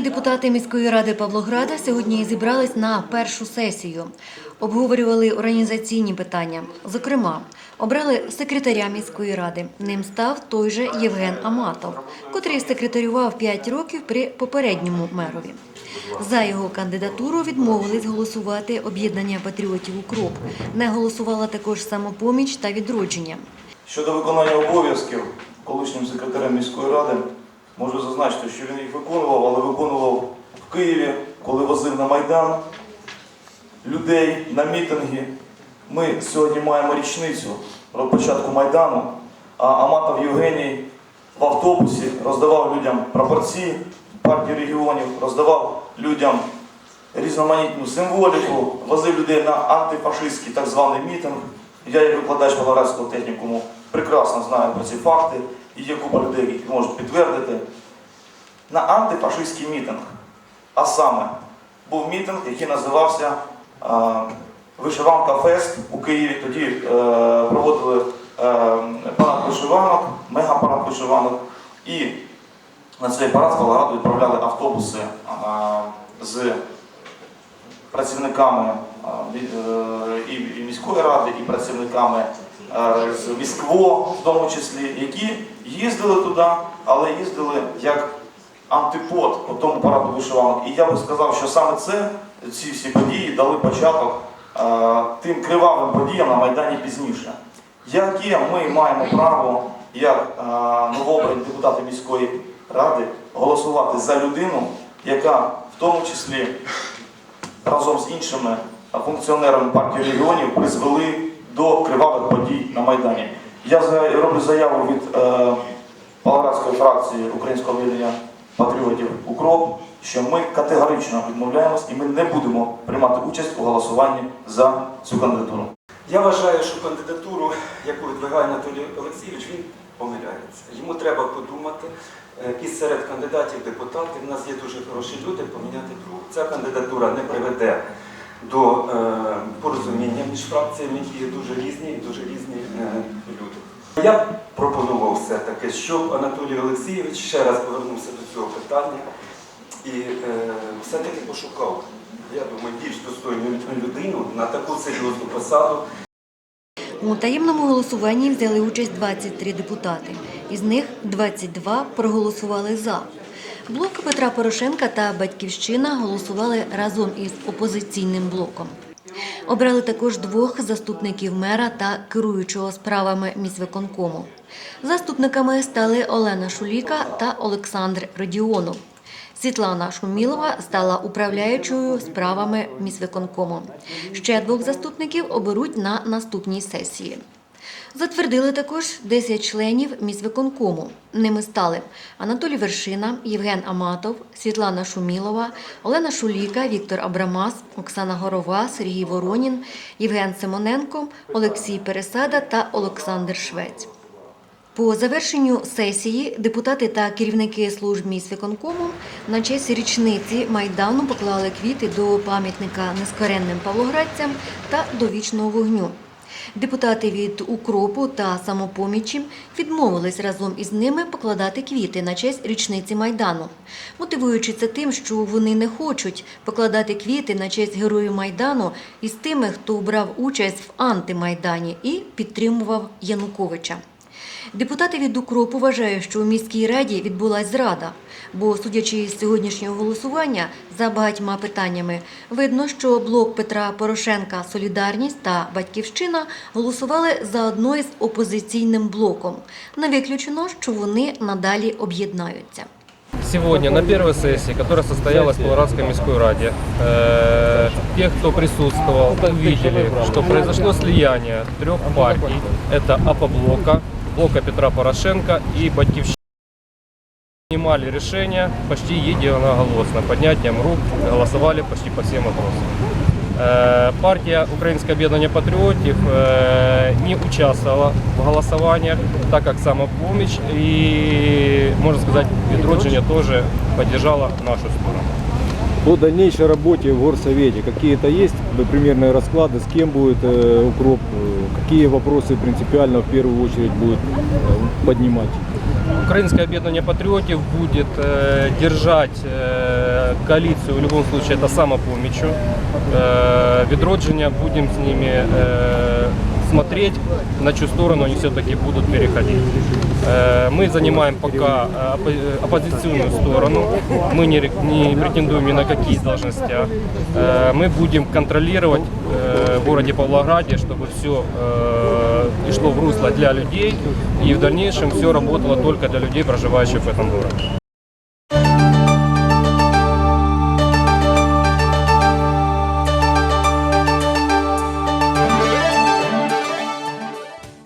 Депутати міської ради Павлограда сьогодні зібрались на першу сесію. Обговорювали організаційні питання. Зокрема, обрали секретаря міської ради. Ним став той же Євген Аматов, котрий секретарював 5 років при попередньому мерові. За його кандидатуру відмовились голосувати об'єднання патріотів Укроп. Не голосувала також самопоміч та відродження. Щодо виконання обов'язків колишнім секретарем міської ради, можу зазначити, що він їх виконував, але виконував в Києві, коли возив на Майдан людей на мітинги. Ми сьогодні маємо річницю про початку Майдану, а Аматов Євгеній в автобусі роздавав людям прапорці партії регіонів, роздавав людям різноманітну символіку, возив людей на антифашистський так званий мітинг. Я, як викладач Павлоградського технікуму, прекрасно знаю про ці факти, і є людей, які можуть підтвердити. На антифашистський мітинг. А саме був мітинг, який називався е, Вишиванка Фест у Києві. Тоді е, проводили е, парад вишиванок, мегапарад вишиванок. І на цей парад з Павлограду відправляли автобуси з працівниками і міської ради, і працівниками з Міскво, в тому числі, які їздили туди, але їздили як антипод по тому параду вишиванок. І я би сказав, що саме це, ці всі події дали початок е, тим кривавим подіям на Майдані пізніше. Яке ми маємо право, як е, новообрані депутати міської ради, голосувати за людину, яка в тому числі разом з іншими функціонерами партії регіонів призвели до кривавих подій на Майдані. Я роблю заяву від е, Павлоградської фракції Українського об'єднання патріотів УКРОП, що ми категорично відмовляємось і ми не будемо приймати участь у голосуванні за цю кандидатуру. Я вважаю, що кандидатуру, яку видвигає Анатолій Олексійович, він помиляється. Йому треба подумати. е, І серед кандидатів депутатів у нас є дуже хороші люди поміняти другу. Ця кандидатура не приведе до е, порозуміння між фракціями, які є дуже різні і дуже різні е, люди. Я пропонував все-таки, щоб Анатолій Олексійович ще раз повернувся до цього питання і е, все-таки пошукав, я думаю, більш достойну людину на таку серйозну посаду. У таємному голосуванні взяли участь 23 депутати. Із них 22 проголосували за. Блок Петра Порошенка та Батьківщина голосували разом із опозиційним блоком. Обрали також двох заступників мера та керуючого справами міськвиконкому. Заступниками стали Олена Шуліка та Олександр Родіонов. Світлана Шумілова стала управляючою справами міськвиконкому. Ще двох заступників оберуть на наступній сесії. Затвердили також 10 членів міськвиконкому. Ними стали Анатолій Вершина, Євген Аматов, Світлана Шумілова, Олена Шуліка, Віктор Абрамас, Оксана Горова, Сергій Воронін, Євген Симоненко, Олексій Пересада та Олександр Швець. По завершенню сесії депутати та керівники служб міськвиконкому на честь річниці Майдану поклали квіти до пам'ятника нескоренним павлоградцям та до вічного вогню. Депутати від Укропу та самопомічі відмовились разом із ними покладати квіти на честь річниці Майдану, мотивуючи це тим, що вони не хочуть покладати квіти на честь героїв Майдану із тими, хто брав участь в антимайдані і підтримував Януковича. Депутати від Укропу вважають, що у міській раді відбулась зрада, бо, судячи з сьогоднішнього голосування за багатьма питаннями, видно, що блок Петра Порошенка Солідарність та Батьківщина голосували заодно із опозиційним блоком. Не виключено, що вони надалі об'єднаються. Сегодня на первой сессии, которая состоялась в Павлоградской міськой раде, э, те, кто присутствовал, увидели, что произошло слияние трех партий. Это АПО-блока, блока Петра Порошенко и Батькивщина. Принимали решение почти единоголосно, поднятием рук голосовали почти по всем вопросам. Э, Партия Украинское объединение патриотов э, не участвовала в голосованиях, так как самопомощь и, можно сказать, Відродження тоже поддержала нашу сторону. По дальнейшей работе в горсовете какие-то есть э, примерные расклады, с кем будет э, укроп, э, какие вопросы принципиально в первую очередь будет э, поднимать? Украинское объединение патриотов будет э, держать э, Э, Коалицию в любом случае это самопомощью. Э, Відродження будем с ними э, смотреть, на чью сторону они все-таки будут переходить. Э, Мы занимаем пока э, оппо- э, оппозиционную сторону, мы не, ре- не претендуем ни на какие должности. Э, Мы будем контролировать э, в городе Павлограде, чтобы все шло в русло для людей и в дальнейшем все работало только для людей, проживающих в этом городе.